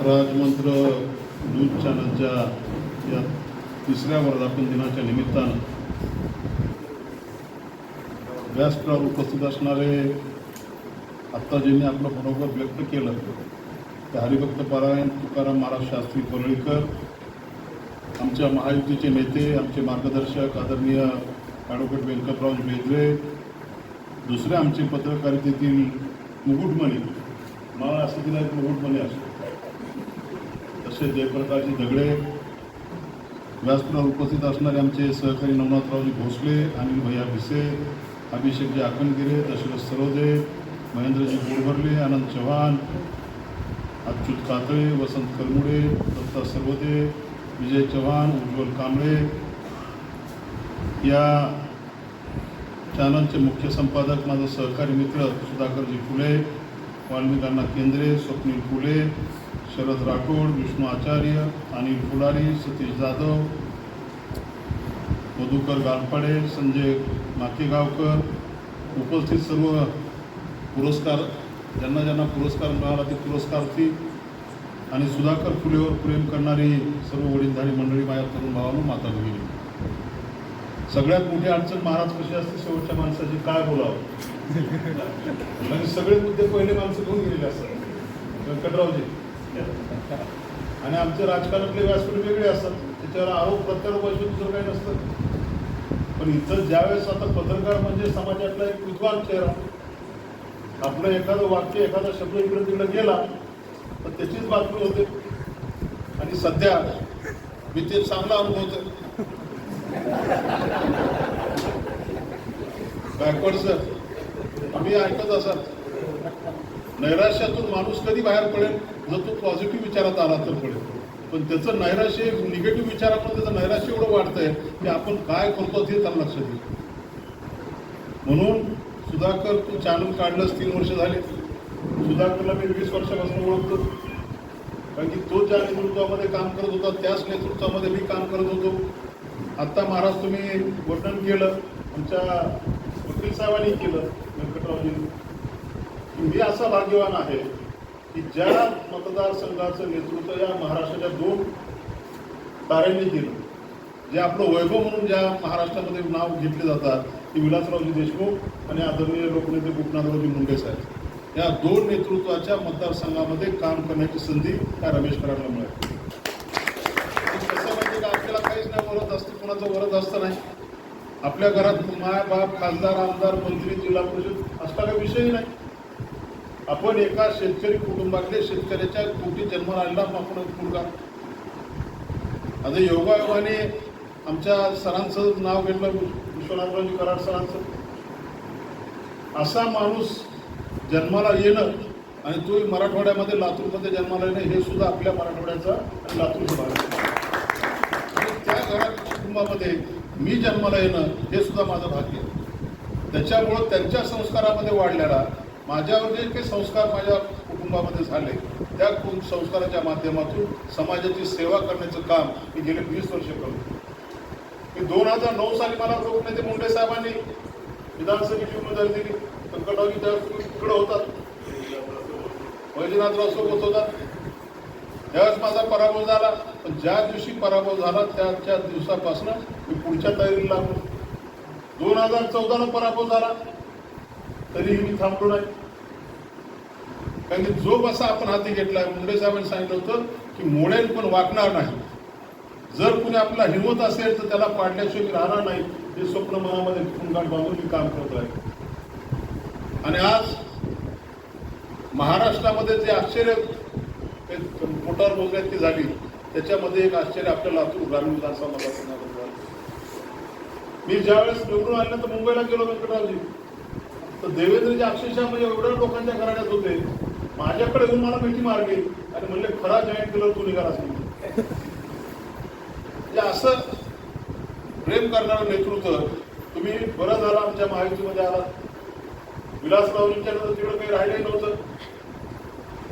Rajmantra news चॅनलच्या या तिसऱ्या वर्धापन दिनाच्या निमित्तानं व्यासपीठावर उपस्थित असणारे आत्ता ज्यांनी आपलं मनोगत व्यक्त केलं ते हरिभक्त पारायण तुकाराम महाराज शास्त्री परळीकर आमच्या महायुतीचे नेते आमचे मार्गदर्शक आदरणीय ॲडव्होकेट व्यंकटराव बेंद्रे दुसरे आमचे पत्रकारितेतील मुकुटमणी मला असं दिलं एक मुकुटमणी असतो तसे जयप्रकाशजी दगडे व्यासपीठावर उपस्थित असणारे आमचे सहकारी नवनाथरावजी भोसले अनिल भैया भिसे अभिषेकजी आकणगिरे दशरथ सरोदे महेंद्रजी गोडभरले आनंद चव्हाण अच्युत कातळे वसंत करमुडे दत्ता सर्वदे विजय चव्हाण उज्ज्वल कांबळे या चॅनलचे मुख्य संपादक माझा सहकारी मित्र सुधाकरजी फुले वाल्मिकांना केंद्रे स्वप्नील फुले शरद राठोड विष्णू आचार्य अनिल फुलारी सतीश जाधव मधुकर गालपाडे संजय माकेगावकर उपस्थित सर्व पुरस्कार ज्यांना ज्यांना पुरस्कार मिळाला ते पुरस्कार्थी आणि सुधाकर फुलेवर प्रेम करणारी सर्व वडीलधारी मंडळी माझ्या तरुण भावानं माता गेली सगळ्यात मोठी अडचण महाराज कशी असते? शेवटच्या माणसाची काय बोलावं? म्हणजे सगळे मुद्दे पहिले माणसं घेऊन गेलेले असतात. व्यंकटरावजी आणि आमचे राजकारणातले व्यासपीठ वेगळे असतात. त्याच्यावर आरोप प्रत्यारोपाशी दुसरं काही नसतं. पण इथं ज्यावेळेस आता पत्रकार म्हणजे समाजातला एक विद्वान चेहरा आपलं एखादं वाक्य एखादा शब्द इकडे तिकडे गेला तर त्याचीच बातमी होते. आणि सध्या मी ते चांगला अनुभवतो बॅकवर्ड सर. तुम्ही ऐकत असाल. नैराश्यातून माणूस कधी बाहेर पडेल? जर तो पॉझिटिव्ह विचारात आला तर पडेल. पण त्याचं नैराश्य निगेटिव्ह विचारामुळे त्याचं नैराश्य एवढं वाढतंय की आपण काय करतो ते त्याला लक्षात येईल. म्हणून सुधाकर तू चॅनल काढलंच तीन वर्ष झाले. सुधाकरला मी वीस वर्षापासून ओळखतो. कारण की तो ज्या नेतृत्वामध्ये काम करत होता त्याच नेतृत्वामध्ये मी काम करत होतो. आत्ता महाराज तुम्ही वर्णन केलं. आमच्या वकील साहेबांनी केलं व्यंकटरावजींनी मी असा भाग्यवान आहे की ज्या मतदारसंघाचं नेतृत्व या महाराष्ट्राच्या दोन ताऱ्यांनी केलं जे आपलं वैभव म्हणून ज्या महाराष्ट्रामध्ये नाव घेतले जातात ते विलासरावजी देशमुख आणि आदरणीय लोकनेते गोपनाथरावजी मुंडे साहेब. या दोन नेतृत्वाच्या मतदारसंघामध्ये काम करण्याची संधी त्या रमेश कराडला मिळाली कसं म्हणजे का आपल्याला काहीच नाही वरद असतं कोणाचं वरद असतं नाही आपल्या घरात माय बाप खासदार आमदार मंत्री जिल्हा परिषद असला काही विषयही नाही. आपण एका शेतकरी कुटुंबातले शेतकऱ्याच्या पोटी जन्माला आलेला आपण मुलगा. आता योगायोगाने आमच्या सरांचं नाव घेतलं विश्वनाथरावजी कराड सरांचं. असा माणूस जन्माला येणं आणि तोही मराठवाड्यामध्ये लातूरमध्ये जन्माला येणं हे सुद्धा आपल्या मराठवाड्याचा आणि लातूरचा भाग आहे. त्या घरात कुटुंबामध्ये मी जन्माला येणं हे सुद्धा माझं भाग्य आहे. त्याच्यामुळं त्यांच्या संस्कारामध्ये वाढलेला माझ्यावर जे काही संस्कार माझ्या कुटुंबामध्ये झाले त्या संस्काराच्या माध्यमातून समाजाची सेवा करण्याचं काम मी गेले वीस वर्ष करतो मी दोन हजार नऊ साली मला लोकनेते मुंडे साहेबांनी विधानसभेची उमेदवारी दिली. व्यंकटरावजी त्या तिकडे होतात. वैजनाथराव सोबत होता त्यावेळेस माझा पराभव झाला. पण ज्या दिवशी पराभव झाला त्याच्या दिवसापासून की पुढच्या तयारीला लागलो. दोन हजार चौदाला पराभव झाला. तरीही मी थांबलो नाही. कारण की जो कसा आपण हाती घेतला मुंडे साहेबांनी सांगितलं होतं की मोडेल पण वाकणार नाही. जर कुणी आपला हिंमत असेल तर त्याला पाडल्याशिवाय राहणार नाही. हे स्वप्न मनामध्ये फुंगाट बांधून मी काम करत आहे आणि आज महाराष्ट्रामध्ये जे आश्चर्य मोटार पोटावर ती झाली त्याच्यामध्ये एक आश्चर्य आपल्या लातूर ग्रामीण विधानसभा मला मी ज्यावेळेस निवडून आले तर मुंबईला गेलो व्यंकटरावजी तर देवेंद्रजी अक्षरशः म्हणजे एवढ्या लोकांच्या घराण्यात होते. माझ्याकडे येऊन मला मिठी मारली. आणि म्हणले खरा जॉईंट केलं तू निघाला म्हणजे म्हणजे असं प्रेम करणारं नेतृत्व तुम्ही बरं झालं आमच्या महायुतीमध्ये आला विलासरावजींच्या नंतर तिकडं काही राहिलंही नव्हतं.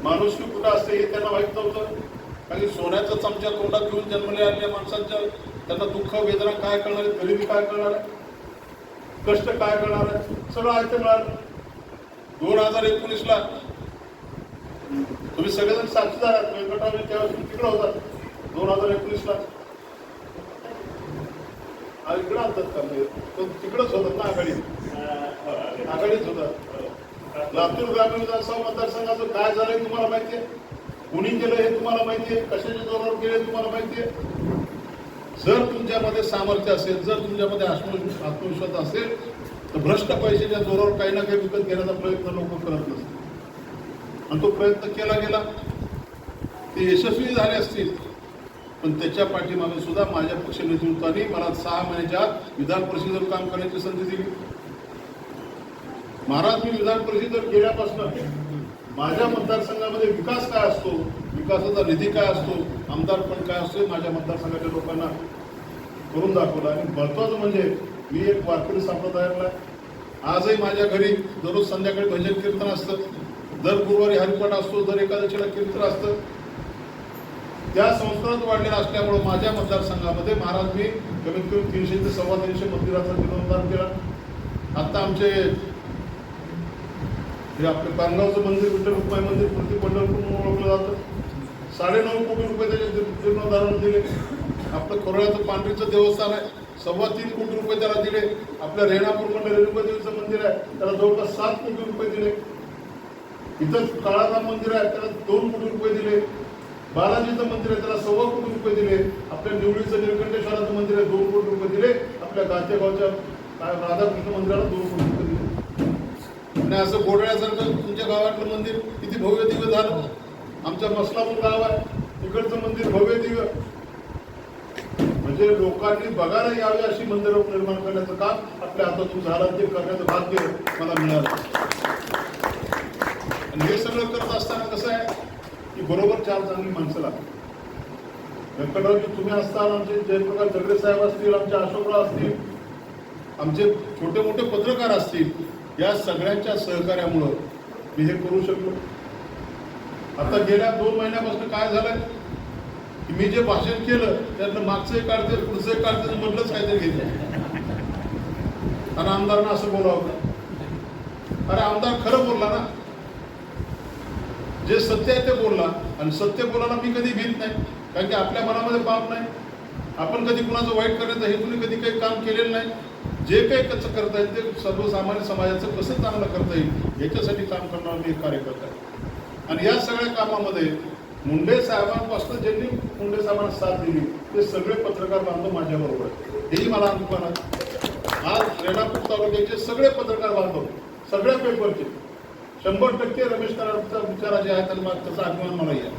माणुसकी कुठं असते हे त्यांना माहीत नव्हतं. काही सोन्याचा चमचा तोंडात घेऊन जन्मले आलेल्या माणसांच्या त्यांना दुःख वेदना काय करणार आहे गरिबी काय करणार आहे? कष्ट काय करणार आहे सगळं ऐकतं मिळालं. दोन हजार एकोणीसला तुम्ही सगळेजण साक्षीदार आहात व्यंकटराव त्यावेळेस तुम्ही तिकडे होतात. दोन हजार एकोणीसला हा इकडे आणतात का? म्हणजे? होतात ना आघाडीत? आघाडीच होतात. लातूर ग्रामीण विधानसभा मतदारसंघाचं काय झालंय तुम्हाला माहितीये? कुणी केलं हे तुम्हाला माहितीये? कशाच्या जोरावर केले तुम्हाला माहितीये? जर तुमच्यामध्ये सामर्थ्य असेल जर तुमच्यामध्ये आत्मविश्वास आत्मविश्वास असेल तर भ्रष्ट पैशाच्या जोरावर काही ना काही विकत घेण्याचा प्रयत्न लोक करत नसतात आणि तो प्रयत्न केला गेला. ते यशस्वी झाले असतील. पण त्याच्या पाठीमागे सुद्धा माझ्या पक्ष नेतृत्वाने मला सहा महिन्याच्या आत विधान परिषदेवर काम करण्याची संधी दिली. महाराज मी विधान परिषदेवर गेल्यापासून माझ्या मतदारसंघामध्ये विकास काय असतो? विकासाचा निधी काय असतो? आमदार पण काय असतो माझ्या मतदारसंघाच्या लोकांना करून दाखवलं. आणि महत्वाचं म्हणजे मी एक वारकरी संप्रदायातला आहे. आजही माझ्या घरी दररोज संध्याकाळी भजन कीर्तन असतं. दर गुरुवारी हरिपाठ असतो दर एकादशीला कीर्तन असतं. त्या संस्थानात वाढलेला असल्यामुळं माझ्या मतदारसंघामध्ये महाराज मी कमीत कमी तीनशे ते सव्वा तीनशे मंदिराचा जीर्णोद्धार केला. आता आमचे हे आपलं पानगावचं मंदिर विठ्ठल रुक्माई मंदिर प्रति पंढरपूर म्हणून ओळखलं जातं. साडेनऊ कोटी रुपये त्याचे जीर्णोद्धारण दिले. आपलं कोरळ्याचं पांढरीचं देवस्थान आहे. सव्वा तीन कोटी रुपये त्याला दिले. आपल्या रेणापूरमध्ये रेणुकादेवीचं मंदिर आहे. त्याला जवळपास सात कोटी रुपये दिले. इथं काळाराम मंदिर आहे. त्याला दोन कोटी रुपये दिले. बालाजीचं मंदिर आहे. त्याला सव्वा कोटी रुपये दिले. आपल्या निवडीचं निळकंठेश्वराचं मंदिर आहे. दोन कोटी रुपये दिले. आपल्या गावच्या राधाकृष्ण मंदिराला दोन कोटी रुपये दिले. आणि असं गोडळ्यासारखं तुमच्या गावातलं मंदिर किती भव्य दिव्य झालं आमच्या मसलापूर गाव आहे तिकडचं मंदिर भव्य दिव्य. म्हणजे लोकांनी बघायला यावी अशी मंदिरं निर्माण करण्याचं काम आपल्या हातातून झालं ते करण्याचं भाग्य मला मिळालं. आणि हे सगळं करत असताना कसं आहे की बरोबर चार चांगली माणसं लागतात. व्यंकटरावजी तुम्ही असताल आमचे जयप्रकाश झगडे साहेब असतील आमचे अशोकराव असतील आमचे छोटे मोठे पत्रकार असतील या सगळ्यांच्या सहकार्यामुळं मी हे करू शकलो. आता गेल्या दोन महिन्यापासून काय झालंय की मी जे भाषण केलं त्यातलं मागचंही काढते पुढचंही काढते मधलंच काहीतरी घेतलं. आणि आमदारांना असं बोलावं अरे आमदार खरं बोलला ना. जे सत्य आहे ते बोलला. आणि सत्य बोलायला मी कधी भीत नाही. कारण की आपल्या मनामध्ये पाप नाही. आपण कधी कुणाचं वाईट करायचं हे तुम्ही कधी काही काम केलेलं नाही. जे काही कसं करता येईल ते सर्वसामान्य समाजाचं कसं चांगलं करता येईल याच्यासाठी काम करणार मी कार्यकर्ता आहे. आणि या सगळ्या कामामध्ये मुंडे साहेबांपासून ज्यांनी मुंडे साहेबांना साथ दिली ते सगळे पत्रकार बांधव माझ्याबरोबर आहेत. हेही मला अनुभव आहे. आज रेणापूर तालुक्याचे सगळे पत्रकार बांधव सगळ्या पेपरचे शंभर टक्के रमेश कराडचा विचार जे आहे त्याला त्याचा अभिमान मला आहे.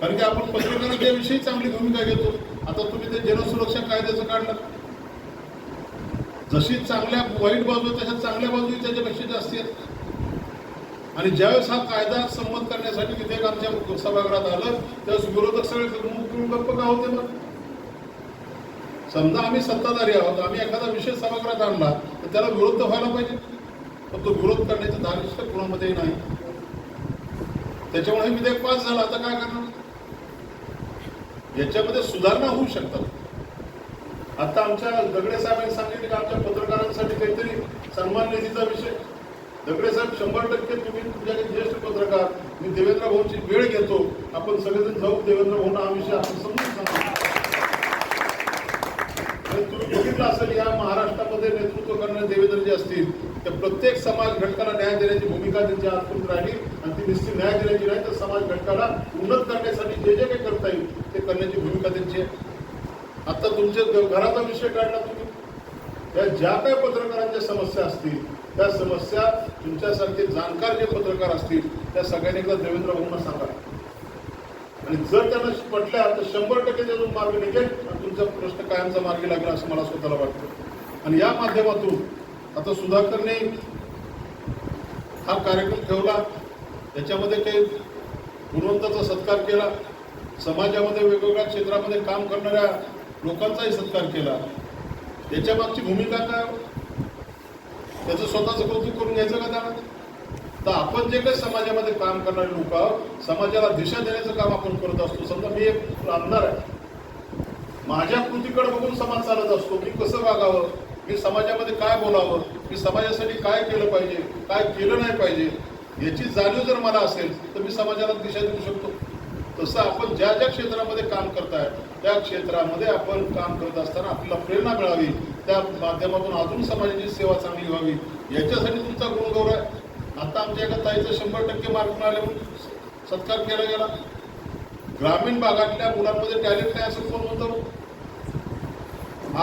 कारण की आपण पत्रकारांच्या चांगली भूमिका घेतो. आता तुम्ही ते जनसुरक्षा कायद्याचं काढलं. जशी चांगल्या वाईट बाजू तशा चांगल्या बाजू त्याच्यापेक्षा जास्ती आहेत. आणि ज्यावेळेस हा कायदा संमत करण्यासाठी विधेयक आमच्या सभागृहात आलं त्यावेळेस विरोधक सगळे गप्प का होते मग? समजा आम्ही सत्ताधारी आहोत आम्ही एखादा विषय सभागृहात आणला तर त्याला विरोध तर व्हायला पाहिजे. पण तो विरोध करण्याचं धारिष्ट कुणामध्येही नाही. त्याच्यामुळे हे विधेयक पास झालं आता काय करणार? याच्यामध्ये सुधारणा होऊ शकतात. आता आमच्या दगडे साहेबांनी सांगितले की आमच्या पत्रकारांसाठी काहीतरी सन्मान निधीचा विषय दगडे साहेब शंभर टक्के तुम्ही तुमच्याकडे ज्येष्ठ पत्रकार मी देवेंद्र भाऊची वेळ घेतो. आपण सगळेजण जाऊ देवेंद्र भाऊंना हा विषय आपण समजून सांगू. तुम्ही बघितलं असेल या महाराष्ट्रामध्ये नेतृत्व करणारे देवेंद्र जे असतील तर प्रत्येक समाज घटकाला न्याय देण्याची भूमिका त्यांची आतून राहिली. आणि ती निश्चित न्याय देण्याची नाही तर समाज घटकाला उन्नत करण्यासाठी जे जे काही करता येईल ते करण्याची भूमिका त्यांची आहे. आता तुमच्या घराचा विषय काढला तुम्ही. त्या ज्या काही पत्रकारांच्या समस्या असतील त्या समस्या तुमच्यासारखे जाणकार जे पत्रकार असतील त्या सगळ्यांनी एकदा देवेंद्र भाऊंना सांगा. आणि जर त्यांना पटल्या तर शंभर टक्के त्यातून मार्ग निघेल आणि तुमचा प्रश्न कायमचा मार्गी लागला असं मला स्वतःला वाटतं. आणि या माध्यमातून आता सुधाकरने हा कार्यक्रम ठेवला त्याच्यामध्ये काही गुणवंताचा सत्कार केला समाजामध्ये वेगवेगळ्या क्षेत्रामध्ये काम करणाऱ्या लोकांचाही सत्कार केला. याच्या मागची भूमिका काय? त्याचं स्वतःचं कौतुक करून घ्यायचं का त्यामध्ये? तर आपण जे काही समाजामध्ये काम करणारे लोक आहोत समाजाला दिशा देण्याचं काम आपण करत असतो. समजा मी एक आमदार आहे. माझ्या कृतीकडे बघून समाज चालत असतो. मी कसं वागावं? मी समाजामध्ये काय बोलावं? मी समाजासाठी काय केलं पाहिजे? काय केलं नाही पाहिजे? याची जाणीव जर मला असेल तर मी समाजाला दिशा देऊ शकतो. तसं आपण ज्या ज्या क्षेत्रामध्ये काम करताय त्या क्षेत्रामध्ये आपण काम करत असताना आपल्याला प्रेरणा मिळावी. त्या माध्यमातून अजून समाजाची सेवा चांगली व्हावी याच्यासाठी तुमचा गुणगौरव आहे. आता आमच्या एका ताईचा शंभर टक्के मार्क मिळाले म्हणून सत्कार केला गेला. ग्रामीण भागातल्या मुलांमध्ये टॅलेंट नाही असं कोण म्हणतो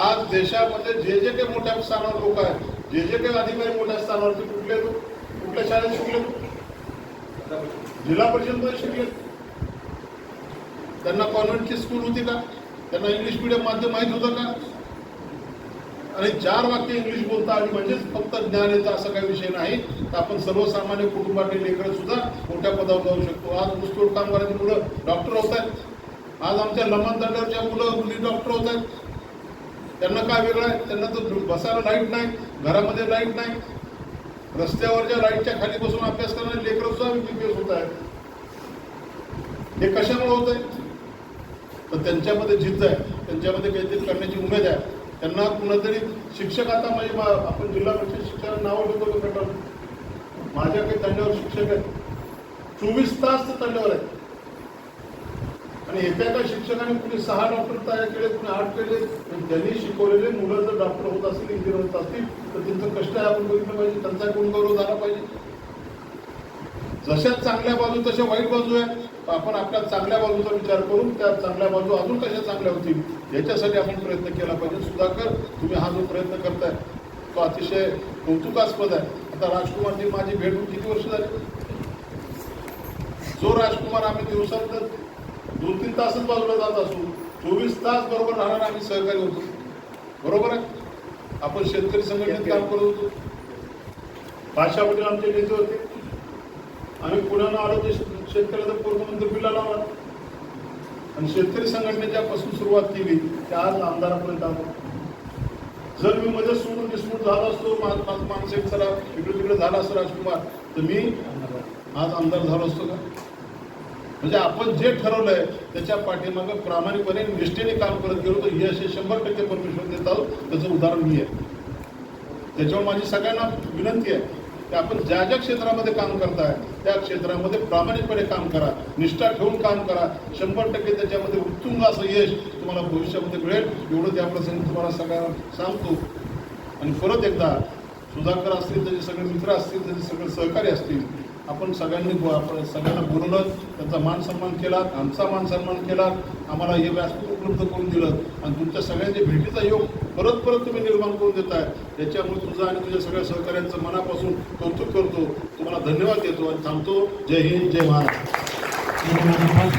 आज देशामध्ये जे जे काही मोठ्या स्थानावर लोक आहेत जे जे काही अधिकारी मोठ्या स्थानावरती कुठले तो कुठल्या शाळेत शिकले तो जिल्हा परिषदमध्ये शिकले त्यांना कॉन्व्हेंटची स्कूल होती का? त्यांना इंग्लिश मिडियम माध्यम माहीत होतं का? आणि चार वाक्य इंग्लिश बोलता आली म्हणजेच फक्त ज्ञान येतं असा काही विषय नाही. तर आपण सर्वसामान्य कुटुंबातील लेकरं सुद्धा मोठ्या पदावर जाऊ शकतो. आज ऊसतोड कामगारांची मुलं डॉक्टर होत आहेत. आज आमच्या लमन तांड्यावरच्या मुलं मुली डॉक्टर होत आहेत. त्यांना काय वेगळं आहे? त्यांना तर बसायला लाइट नाही घरामध्ये लाइट नाही. रस्त्यावरच्या लाईटच्या खाली बसून अभ्यास करणारे लेकरं सुद्धा बीपीएस होत आहेत. हे कशामुळे होत आहे? तर त्यांच्यामध्ये जिद्द आहे. त्यांच्यामध्ये काहीतरी करण्याची उमेद आहे. त्यांना कुणातरी शिक्षक आता म्हणजे आपण जिल्हा परिषद शिक्षकांना नावं ठेवतो का पेट्रोल माझ्या काही तांड्यावर शिक्षक आहेत. चोवीस तास ते तांड्यावर आहेत. आणि एका एका शिक्षकाने कुणी सहा डॉक्टर तयार केले कुणी आठ केले ज्यांनी त्यांनी शिकवलेले मुलं जर डॉक्टर होत असतील इंजिनियर होत असतील तर त्यांचं कष्ट आहे आपण बघितलं पाहिजे त्यांचा गुणगौरव झाला पाहिजे. जशा चांगल्या बाजू तशा वाईट बाजू आहे आपण आपल्या चांगल्या बाजूचा विचार करून त्या चांगल्या बाजू अजून कशा चांगल्या होतील याच्यासाठी आपण प्रयत्न केला पाहिजे. सुधाकर तुम्ही हा जो प्रयत्न करताय तो अतिशय कौतुकास्पद आहे. आता राजकुमारची माझी भेट होऊन किती वर्ष झाली? जो राजकुमार आम्ही दिवसात दोन तीन तासच बाजूला जात असू चोवीस तास बरोबर राहणार आम्ही सहकारी होतो. बरोबर आहे? आपण शेतकरी संघटनेत काम करत होतो. भाषा पाटील आमचे नेते होते. आम्ही पुण्यानं आलो ते शेतकऱ्याचा पूर्वमंत्री बिल्ला लावला. आणि शेतकरी संघटनेच्यापासून सुरुवात केली त्या आज आमदारापर्यंत आलो. जर मी मध्ये सोडून विस्मृत झालो असतो मा- मानसिक चला इकडे तिकडे झाला असतो राजकुमार तर मी आज आमदार झालो असतो का? म्हणजे आपण जे ठरवलंय त्याच्या पाठीमागं प्रामाणिकपणे निष्ठेने काम करत गेलो तर हे असे शंभर टक्के परमेश्वर देतात त्याचं उदाहरण मी आहे. त्याच्यावर माझी सगळ्यांना विनंती आहे. की आपण ज्या ज्या क्षेत्रामध्ये काम करताय त्या क्षेत्रामध्ये प्रामाणिकपणे काम करा निष्ठा ठेवून काम करा. शंभर टक्के त्याच्यामध्ये उत्तुंग असं यश तुम्हाला भविष्यामध्ये मिळेल. एवढं त्या प्रसंगी तुम्हाला सगळ्यांना सांगतो. आणि परत एकदा सुधाकर असतील त्याचे सगळे मित्र असतील त्याचे सगळे सहकारी असतील आपण सगळ्यांनी बो- आपण सगळ्यांना बोलवलं त्यांचा मान सन्मान केला आमचा मान सन्मान केला आम्हाला हे व्यासपीठ उपलब्ध करून दिलं. आणि तुमच्या सगळ्यांच्या भेटीचा योग परत परत तुम्ही निर्माण करून देताय. याच्यामुळे तुझं आणि तुझ्या सगळ्या सहकाऱ्यांचं मनापासून कौतुक करतो. तुम्हाला धन्यवाद देतो आणि थांबतो. जय हिंद जय महाराज